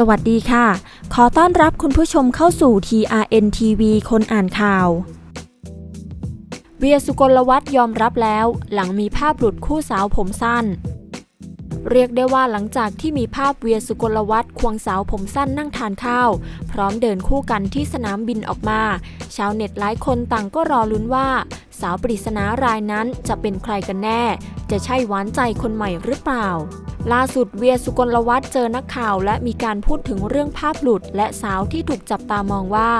สวัสดีค่ะ ขอต้อนรับคุณผู้ชมเข้าสู่ TRN TV คนอ่านข่าว เวียสุกลวัฒน์ยอมรับแล้วหลังมีภาพหลุดคู่สาวผมสั้น เรียกได้ว่าหลังจากที่มีภาพเวียสุกลวัฒน์ควงสาวผมสั้นนั่งทานข้าว พร้อมเดินคู่กันที่สนามบินออกมา ชาวเน็ตหลายคนต่างก็รอลุ้นว่า สาวปริศนารายนั้นจะเป็นใครกันแน่ จะใช่หวานใจคนใหม่หรือเปล่า ล่าสุดเวียสุกลวัฒน์เจอนักข่าว และมีการพูดถึงเรื่องภาพหลุด และสาวที่ถูกจับตามองว่า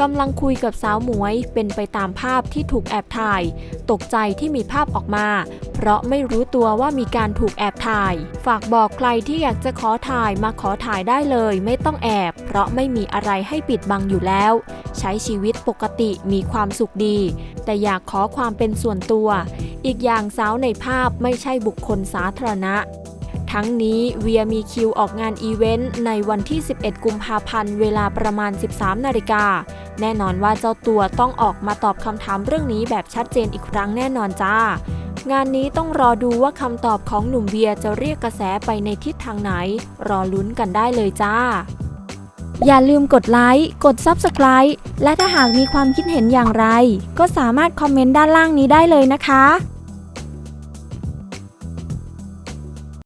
กำลังคุยกับสาวหมวยเป็นไปตามภาพที่ถูกแอบถ่าย ตกใจที่มีภาพออกมา เพราะไม่รู้ตัวว่ามีการถูกแอบถ่าย ฝากบอกใครที่อยากจะขอถ่ายมาขอถ่ายได้เลย ไม่ต้องแอบ เพราะไม่มีอะไรให้ปิดบังอยู่แล้ว ใช้ชีวิตปกติมีความสุขดี แต่อยากขอความเป็นส่วนตัว อีกอย่างสาวในภาพไม่ใช่บุคคลสาธารณะ ทั้งนี้เวียมีคิวออกงานอีเวนต์ในวันที่ 11 กุมภาพันธ์ เวลาประมาณ 13 นาฬิกา แน่นอนว่าเจ้าตัวต้องออกมาตอบคำถามเรื่องนี้แบบชัดเจนอีกครั้งแน่นอนจ้างานนี้ต้องรอดูว่าคำตอบของหนุ่มเวียจะเรียกกระแสไปในทิศทางไหน รอลุ้นกันได้เลยจ้า อย่าลืมกดไลค์ กด Subscribe และถ้าหากมีความคิดเห็นอย่างไร ก็สามารถคอมเมนต์ด้านล่างนี้ได้เลยนะคะ